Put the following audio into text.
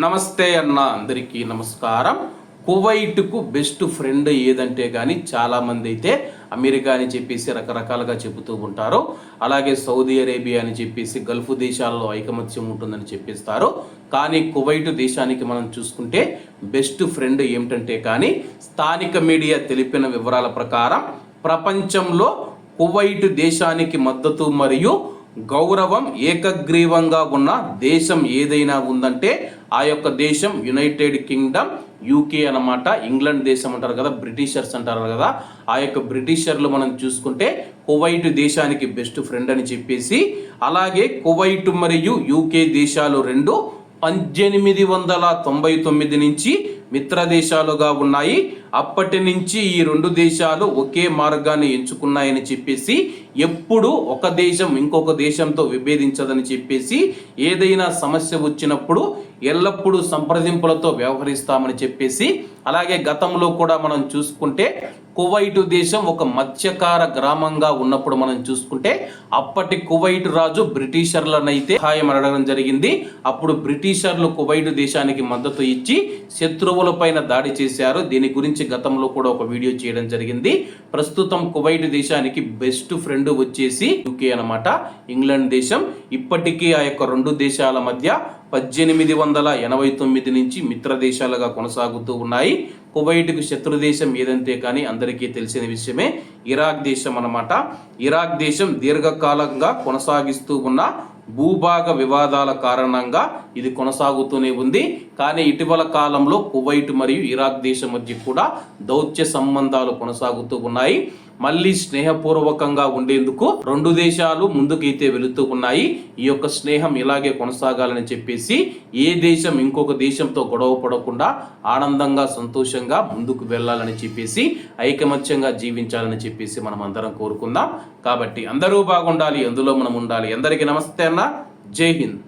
నమస్తే అన్న అందరికీ నమస్కారం. కువైట్కు బెస్ట్ ఫ్రెండ్ ఏదంటే కానీ చాలామంది అయితే అమెరికా అని చెప్పేసి రకరకాలుగా చెబుతూ ఉంటారు. అలాగే సౌదీ అరేబియా అని చెప్పేసి గల్ఫ్ దేశాల్లో ఐకమత్యం ఉంటుందని చెప్పిస్తారు. కానీ కువైట్ దేశానికి మనం చూసుకుంటే బెస్ట్ ఫ్రెండ్ ఏమిటంటే కానీ స్థానిక మీడియా తెలిపిన వివరాల ప్రకారం ప్రపంచంలో కువైట్ దేశానికి మద్దతు మరియు గౌరవం ఏకగ్రీవంగా ఉన్న దేశం ఏదైనా ఉందంటే ఆ యొక్క దేశం యునైటెడ్ కింగ్డమ్ యూకే అన్నమాట. ఇంగ్లాండ్ దేశం అంటారు కదా బ్రిటిషర్స్ అంటారు కదా. ఆ యొక్క బ్రిటిషర్లు మనం చూసుకుంటే కువైట్ దేశానికి బెస్ట్ ఫ్రెండ్ అని చెప్పేసి అలాగే కువైట్ మరియు యూకే దేశాలు రెండు పద్దెనిమిది వందల తొంభై తొమ్మిది నుంచి మిత్ర దేశాలుగా ఉన్నాయి. అప్పటి నుంచి ఈ రెండు దేశాలు ఒకే మార్గాన్ని ఎంచుకున్నాయని చెప్పేసి ఎప్పుడు ఒక దేశం ఇంకొక దేశంతో విభేదించదని చెప్పేసి ఏదైనా సమస్య వచ్చినప్పుడు ఎల్లప్పుడూ సంప్రదింపులతో వ్యవహరిస్తామని చెప్పేసి అలాగే గతంలో కూడా మనం చూసుకుంటే కువైటు దేశం ఒక మత్స్యకార గ్రామంగా ఉన్నప్పుడు మనం చూసుకుంటే అప్పటి కువైట్ రాజు బ్రిటిషర్లనైతే సహాయం అడగడం జరిగింది. అప్పుడు బ్రిటిషర్లు కువైట్ దేశానికి మద్దతు ఇచ్చి శత్రువులపైన దాడి చేశారు. దీని గురించి గతంలో కూడా ఒక వీడియో చేయడం జరిగింది. ప్రస్తుతం కువైట్ దేశానికి బెస్ట్ ఫ్రెండ్ వచ్చేసి యూకే అన్నమాట. ఇంగ్లాండ్ దేశం. ఇప్పటికీ ఆ యొక్క రెండు దేశాల మధ్య పద్దెనిమిది వందల ఎనభై తొమ్మిది నుంచి మిత్ర దేశాలుగా కొనసాగుతూ ఉన్నాయి. కువైట్కు శత్రు దేశం ఏదంతే కానీ అందరికీ తెలిసిన విషయమే ఇరాక్ దేశం అన్నమాట. ఇరాక్ దేశం దీర్ఘకాలంగా కొనసాగిస్తూ ఉన్న భూభాగ వివాదాల కారణంగా ఇది కొనసాగుతూనే ఉంది. కానీ ఇటీవల కాలంలో కువైట్ మరియు ఇరాక్ దేశం మధ్య కూడా దౌత్య సంబంధాలు కొనసాగుతూ ఉన్నాయి. మళ్ళీ స్నేహపూర్వకంగా ఉండేందుకు రెండు దేశాలు ముందుకైతే వెళుతూ ఉన్నాయి. ఈ యొక్క స్నేహం ఇలాగే కొనసాగాలని చెప్పేసి ఏ దేశం ఇంకొక దేశంతో గొడవ పడకుండా ఆనందంగా సంతోషంగా ముందుకు వెళ్ళాలని చెప్పేసి ఐకమత్యంగా జీవించాలని చెప్పేసి మనం అందరం కోరుకుందాం. కాబట్టి అందరూ బాగుండాలి అందులో మనం ఉండాలి. అందరికీ నమస్తే అన్న. జై హింద్.